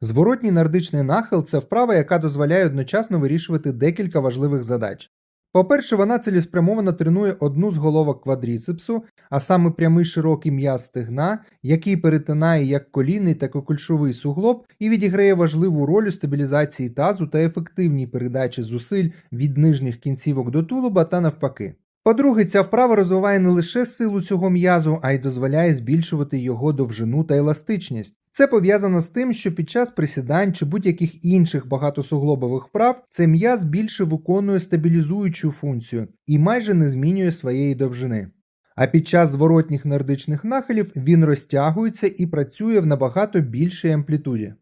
Зворотній нардичний нахил це вправа, яка дозволяє одночасно вирішувати декілька важливих задач. По-перше, вона цілеспрямовано тренує одну з головок квадріцепсу, а саме прямий широкий м'яз стегна, який перетинає як колінний, так і кульшовий суглоб і відіграє важливу роль у стабілізації тазу та ефективній передачі зусиль від нижніх кінцівок до тулуба та навпаки. По-друге, ця вправа розвиває не лише силу цього м'язу, а й дозволяє збільшувати його довжину та еластичність. Це пов'язано з тим, що під час присідань чи будь-яких інших багатосуглобових вправ цей м'яз більше виконує стабілізуючу функцію і майже не змінює своєї довжини. А під час зворотніх нордичних нахилів він розтягується і працює в набагато більшій амплітуді.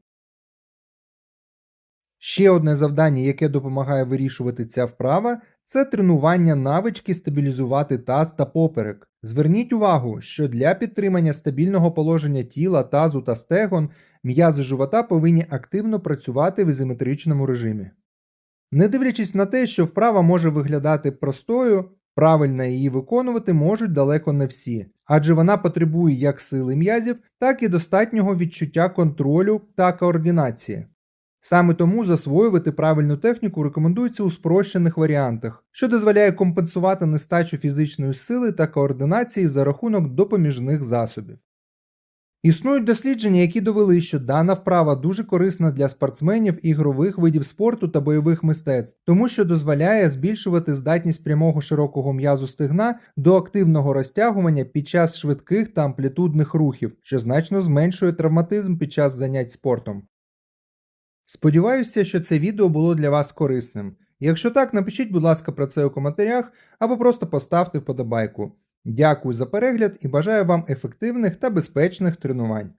Ще одне завдання, яке допомагає вирішувати ця вправа, це тренування навички стабілізувати таз та поперек. Зверніть увагу, що для підтримання стабільного положення тіла, тазу та стегон м'язи живота повинні активно працювати в ізометричному режимі. Не дивлячись на те, що вправа може виглядати простою, правильно її виконувати можуть далеко не всі, адже вона потребує як сили м'язів, так і достатнього відчуття контролю та координації. Саме тому засвоювати правильну техніку рекомендується у спрощених варіантах, що дозволяє компенсувати нестачу фізичної сили та координації за рахунок допоміжних засобів. Існують дослідження, які довели, що дана вправа дуже корисна для спортсменів ігрових видів спорту та бойових мистецтв, тому що дозволяє збільшувати здатність прямого широкого м'язу стегна до активного розтягування під час швидких та амплітудних рухів, що значно зменшує травматизм під час занять спортом. Сподіваюся, що це відео було для вас корисним. Якщо так, напишіть, будь ласка, про це у коментарях або просто поставте вподобайку. Дякую за перегляд і бажаю вам ефективних та безпечних тренувань.